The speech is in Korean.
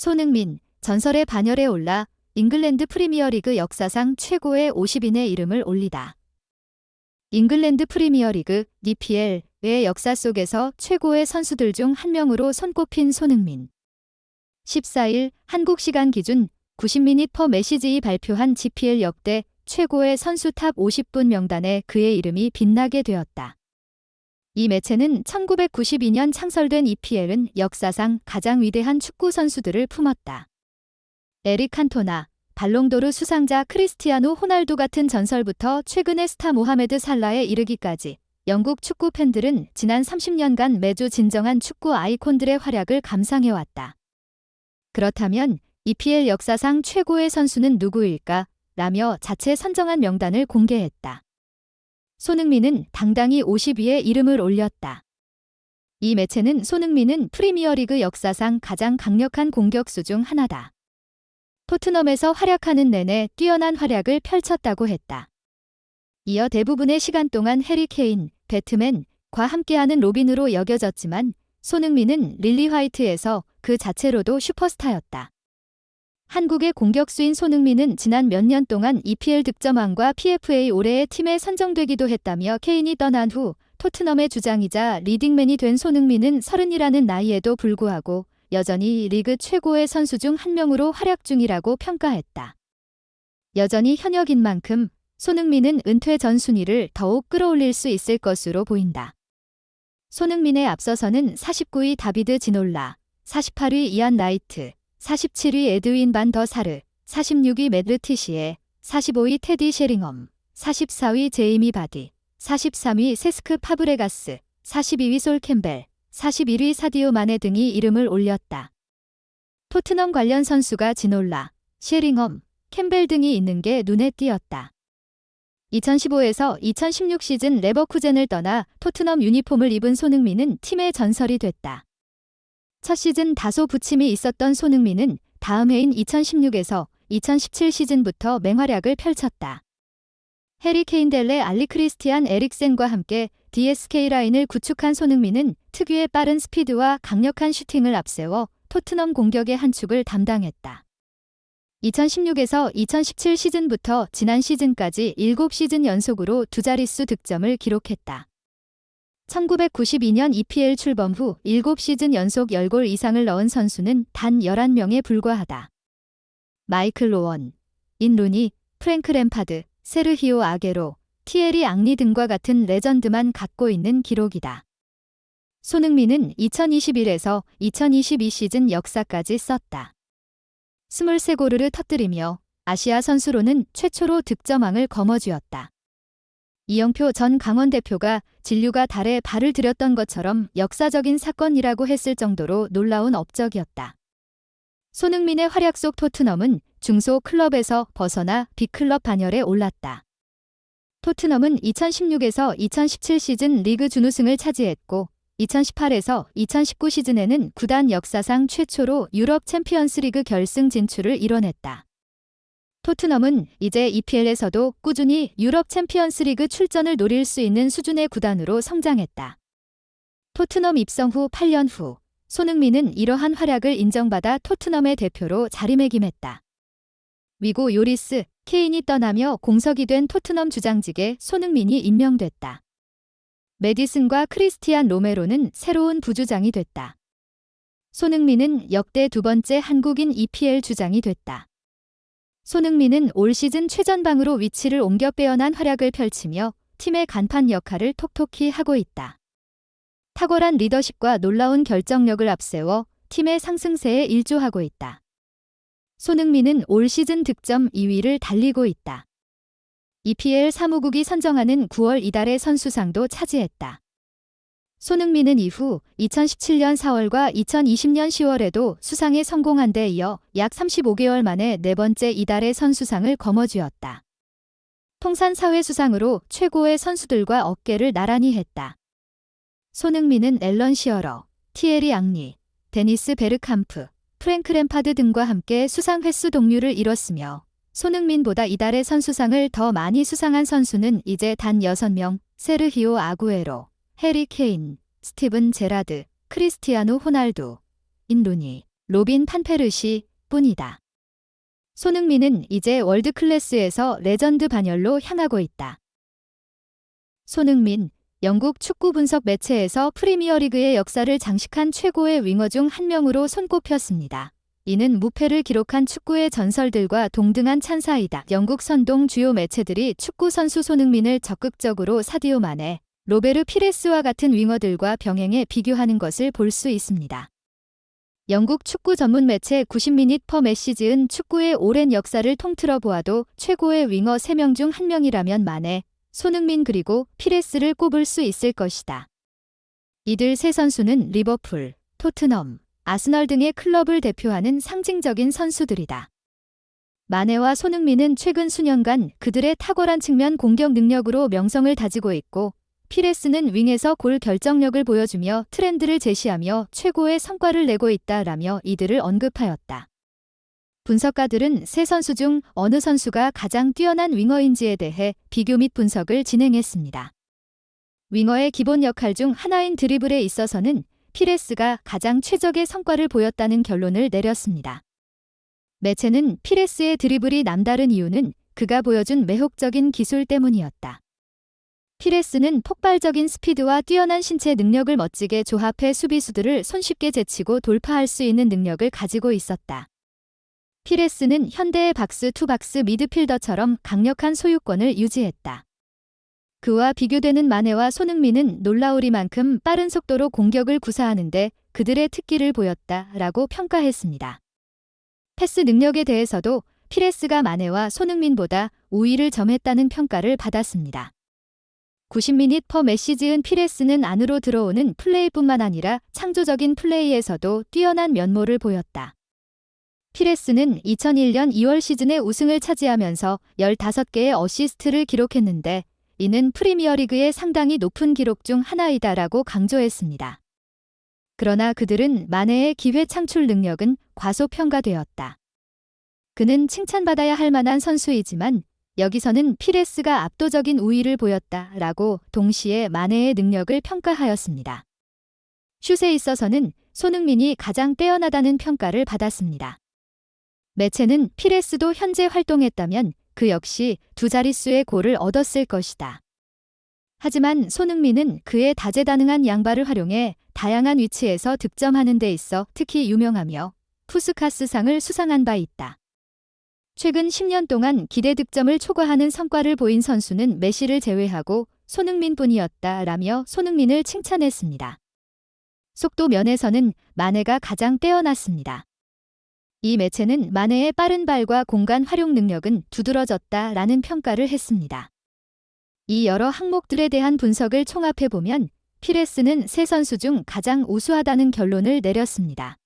손흥민, 전설의 반열에 올라 잉글랜드 프리미어리그 역사상 최고의 50인의 이름을 올리다. 잉글랜드 프리미어리그 EPL의 역사 속에서 최고의 선수들 중 한 명으로 손꼽힌 손흥민. 14일 한국 시간 기준 90미닛 퍼 메시지이 발표한 GPL 역대 최고의 선수 탑 50분 명단에 그의 이름이 빛나게 되었다. 이 매체는 1992년 창설된 EPL은 역사상 가장 위대한 축구 선수들을 품었다. 에릭 칸토나, 발롱도르 수상자 크리스티아노 호날두 같은 전설부터 최근의 스타 모하메드 살라에 이르기까지 영국 축구 팬들은 지난 30년간 매주 진정한 축구 아이콘들의 활약을 감상해왔다. 그렇다면 EPL 역사상 최고의 선수는 누구일까? 라며 자체 선정한 명단을 공개했다. 손흥민은 당당히 50위에 이름을 올렸다. 이 매체는 손흥민은 프리미어리그 역사상 가장 강력한 공격수 중 하나다. 토트넘에서 활약하는 내내 뛰어난 활약을 펼쳤다고 했다. 이어 대부분의 시간 동안 해리 케인, 배트맨과 함께하는 로빈으로 여겨졌지만 손흥민은 릴리 화이트에서 그 자체로도 슈퍼스타였다. 한국의 공격수인 손흥민은 지난 몇 년 동안 EPL 득점왕과 PFA 올해의 팀에 선정되기도 했다며 케인이 떠난 후 토트넘의 주장이자 리딩맨이 된 손흥민은 30이라는 나이에도 불구하고 여전히 리그 최고의 선수 중 한 명으로 활약 중이라고 평가했다. 여전히 현역인 만큼 손흥민은 은퇴 전 순위를 더욱 끌어올릴 수 있을 것으로 보인다. 손흥민에 앞서서는 49위 다비드 지놀라, 48위 이안 나이트, 47위 에드윈 반 더 사르, 46위 매드 티시에, 45위 테디 셰링엄, 44위 제이미 바디, 43위 세스크 파브레가스, 42위 솔 캠벨, 41위 사디오 마네 등이 이름을 올렸다. 토트넘 관련 선수가 지놀라, 셰링엄, 캠벨 등이 있는 게 눈에 띄었다. 2015에서 2016 시즌 레버쿠젠을 떠나 토트넘 유니폼을 입은 손흥민은 팀의 전설이 됐다. 첫 시즌 다소 부침이 있었던 손흥민은 다음 해인 2016에서 2017 시즌부터 맹활약을 펼쳤다. 해리 케인델레 알리 크리스티안 에릭센과 함께 DSK 라인을 구축한 손흥민은 특유의 빠른 스피드와 강력한 슈팅을 앞세워 토트넘 공격의 한 축을 담당했다. 2016에서 2017 시즌부터 지난 시즌까지 7시즌 연속으로 두 자릿수 득점을 기록했다. 1992년 EPL 출범 후 7시즌 연속 10골 이상을 넣은 선수는 단 11명에 불과하다. 마이클 로원, 인루니, 프랭크 램파드, 세르히오 아게로, 티에리 앙리 등과 같은 레전드만 갖고 있는 기록이다. 손흥민은 2021에서 2022 시즌 역사까지 썼다. 23골을 터뜨리며 아시아 선수로는 최초로 득점왕을 거머쥐었다. 이영표 전 강원 대표가 진류가 달에 발을 들였던 것처럼 역사적인 사건이라고 했을 정도로 놀라운 업적이었다. 손흥민의 활약 속 토트넘은 중소 클럽에서 벗어나 빅클럽 반열에 올랐다. 토트넘은 2016에서 2017 시즌 리그 준우승을 차지했고 2018에서 2019 시즌에는 구단 역사상 최초로 유럽 챔피언스 리그 결승 진출을 이뤄냈다. 토트넘은 이제 EPL에서도 꾸준히 유럽 챔피언스 리그 출전을 노릴 수 있는 수준의 구단으로 성장했다. 토트넘 입성 후 8년 후 손흥민은 이러한 활약을 인정받아 토트넘의 대표로 자리매김했다. 위고 요리스, 케인이 떠나며 공석이 된 토트넘 주장직에 손흥민이 임명됐다. 메디슨과 크리스티안 로메로는 새로운 부주장이 됐다. 손흥민은 역대 두 번째 한국인 EPL 주장이 됐다. 손흥민은 올 시즌 최전방으로 위치를 옮겨 빼어난 활약을 펼치며 팀의 간판 역할을 톡톡히 하고 있다. 탁월한 리더십과 놀라운 결정력을 앞세워 팀의 상승세에 일조하고 있다. 손흥민은 올 시즌 득점 2위를 달리고 있다. EPL 사무국이 선정하는 9월 이달의 선수상도 차지했다. 손흥민은 이후 2017년 4월과 2020년 10월에도 수상에 성공한 데 이어 약 35개월 만에 네 번째 이달의 선수상을 거머쥐었다. 통산 사회 수상으로 최고의 선수들과 어깨를 나란히 했다. 손흥민은 앨런 시어러, 티에리 앙리, 데니스 베르캄프, 프랭크 램파드 등과 함께 수상 횟수 동률을 이뤘으며 손흥민보다 이달의 선수상을 더 많이 수상한 선수는 이제 단 6명, 세르히오 아구에로, 해리 케인, 스티븐 제라드, 크리스티아노 호날두, 인루니, 로빈 판페르시 뿐이다. 손흥민은 이제 월드 클래스에서 레전드 반열로 향하고 있다. 손흥민, 영국 축구 분석 매체에서 프리미어리그의 역사를 장식한 최고의 윙어 중 한 명으로 손꼽혔습니다. 이는 무패를 기록한 축구의 전설들과 동등한 찬사이다. 영국 선동 주요 매체들이 축구 선수 손흥민을 적극적으로 사디오 마네, 로베르 피레스와 같은 윙어들과 병행해 비교하는 것을 볼 수 있습니다. 영국 축구 전문 매체 90미닛 퍼 메시지은 축구의 오랜 역사를 통틀어 보아도 최고의 윙어 3명 중 1명이라면 마네, 손흥민 그리고 피레스를 꼽을 수 있을 것이다. 이들 세 선수는 리버풀, 토트넘, 아스널 등의 클럽을 대표하는 상징적인 선수들이다. 마네와 손흥민은 최근 수년간 그들의 탁월한 측면 공격 능력으로 명성을 다지고 있고 피레스는 윙에서 골 결정력을 보여주며 트렌드를 제시하며 최고의 성과를 내고 있다라며 이들을 언급하였다. 분석가들은 세 선수 중 어느 선수가 가장 뛰어난 윙어인지에 대해 비교 및 분석을 진행했습니다. 윙어의 기본 역할 중 하나인 드리블에 있어서는 피레스가 가장 최적의 성과를 보였다는 결론을 내렸습니다. 매체는 피레스의 드리블이 남다른 이유는 그가 보여준 매혹적인 기술 때문이었다. 피레스는 폭발적인 스피드와 뛰어난 신체 능력을 멋지게 조합해 수비수들을 손쉽게 제치고 돌파할 수 있는 능력을 가지고 있었다. 피레스는 현대의 박스 투 박스 미드필더처럼 강력한 소유권을 유지했다. 그와 비교되는 마네와 손흥민은 놀라우리만큼 빠른 속도로 공격을 구사하는데 그들의 특기를 보였다 라고 평가했습니다. 패스 능력에 대해서도 피레스가 마네와 손흥민보다 우위를 점했다는 평가를 받았습니다. 90미닛 퍼 메시지은 피레스는 안으로 들어오는 플레이뿐만 아니라 창조적인 플레이에서도 뛰어난 면모를 보였다. 피레스는 2001년 2월 시즌에 우승을 차지하면서 15개의 어시스트를 기록했는데 이는 프리미어리그의 상당히 높은 기록 중 하나이다라고 강조했습니다. 그러나 그들은 마네의 기회 창출 능력은 과소평가되었다. 그는 칭찬받아야 할 만한 선수이지만 여기서는 피레스가 압도적인 우위를 보였다 라고 동시에 마네의 능력을 평가하였습니다. 슛에 있어서는 손흥민이 가장 뛰어나다는 평가를 받았습니다. 매체는 피레스도 현재 활동했다면 그 역시 두 자릿수의 골을 얻었을 것이다. 하지만 손흥민은 그의 다재다능한 양발을 활용해 다양한 위치에서 득점하는 데 있어 특히 유명하며 푸스카스상을 수상한 바 있다. 최근 10년 동안 기대 득점을 초과하는 성과를 보인 선수는 메시를 제외하고 손흥민뿐이었다라며 손흥민을 칭찬했습니다. 속도 면에서는 마네가 가장 뛰어났습니다. 이 매체는 마네의 빠른 발과 공간 활용 능력은 두드러졌다라는 평가를 했습니다. 이 여러 항목들에 대한 분석을 총합해 보면 피레스는 세 선수 중 가장 우수하다는 결론을 내렸습니다.